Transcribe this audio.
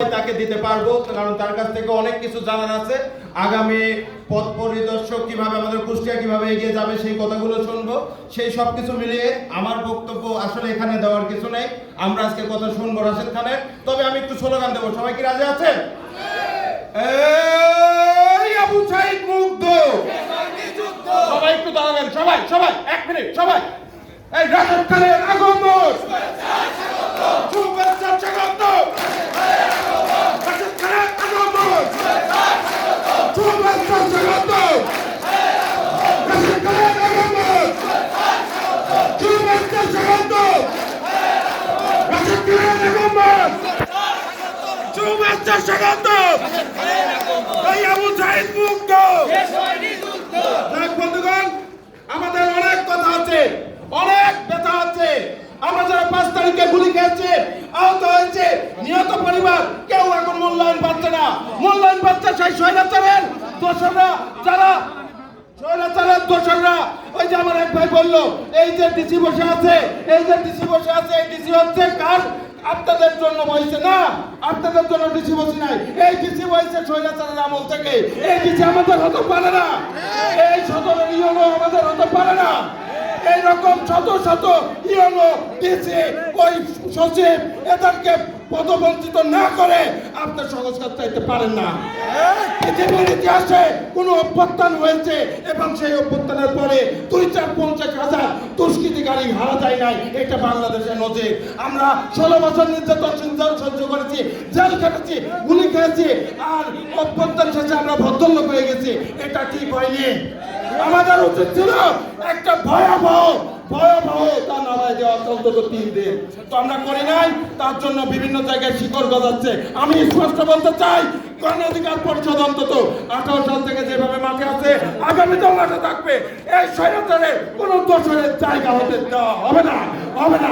তাকে দিতে পারব, কারণ তার কাছ থেকে অনেক কিছু জানার আছে। আগামী পথ পরিদর্শক কীভাবে আমাদের কুষ্টিয়া কীভাবে এগিয়ে যাবে সেই কথাগুলো শুনব। সেই সব কিছু মিলিয়ে আমার বক্তব্য আসলে এখানে দেওয়ার কিছু নেই। আমরা আজকে কথা শুনব রাশেদ খানের। তবে আমি একটু স্লোগান দেবো। সবাই কি রাজি মুগ্ধ! সবাই একটু দাঁড়াবেন সবাই সবাই, এক মিনিট, সবাই। এই রাশেদ খানের আগমন শুভেচ্ছা স্বাগত রাশেদ খানের আগমন শুভেচ্ছা স্বাগত রাশেদ খানের আগমন শুভেচ্ছা স্বাগত রাশেদ খানের আগমন শুভেচ্ছা স্বাগত এই আবু দেখ বন্ধুগণ, আমাদের অনেক কথা আছে, অনেক ব্যথা আছে। আমরা যারা পাঁচ তারিখে গুলি খেয়েছে, আহত হয়েছে, নিহত পরিবার, কেউ এখন মূল্যায়ন পাচ্ছে না। মূল্যায়ন পাচ্ছে সেই স্বৈরাচারের দোষরা যারা স্বৈরাচারের দোষররা। ওই যে আমার এক ভাই বলল, এই যে ডিসি বসে আছে, এই যে ডিসি বসে আছে, এই ডিসি হচ্ছে কার? আপনাদের জন্য বইছে না, আপনাদের জন্য ডিসি বসি নাই। এই ডিসি বইছে স্বৈরাচারের আমল থেকে। এই ডিসি আমাদের হতে পারে না। এই সদরের ইয়নো আমাদের হতে পারে না। এইরকম শত শত ইয়নো ডিসি, ওই সচিব এদেরকে পদবঞ্চিত না করে আপনার সংস্কার চাইতে পারেন না। পৃথিবীর ইতিহাসে কোনো অভ্যুত্থান হয়েছে, এবং সেই অভ্যুত্থানের পরে দুই চার পঞ্চাশ হাজার দুষ্কৃতিকারী হারা যায় নাই, এটা বাংলাদেশের নজির। আমরা ষোলো বছর নির্যাতন চিন্তাও সহ্য করেছি, জেল খেটেছি, গুলি খেয়েছি, আর অভ্যুত্থান শেষে আমরা ভদ্রলোক হয়ে গেছি, এটা ঠিক হয়নি। আমাদের উচিত ছিল একটা ভয়াবহ ভয়াবহ তা নামায় দেওয়া অন্তত তিন দিন। তো আমরা করি নাই, তার জন্য বিভিন্ন জায়গায় শিকড় গজাচ্ছে। আমি স্পষ্ট বলতে চাই গণ অধিকার পরিষদ অন্তত আঠারো সাল থেকে যেভাবে মাঠে আছে, আগামী আগামীতেও মাঠে থাকবে, এই স্বৈরাচারে কোনো দোষরের জায়গা হতে দেওয়া হবে না হবে না।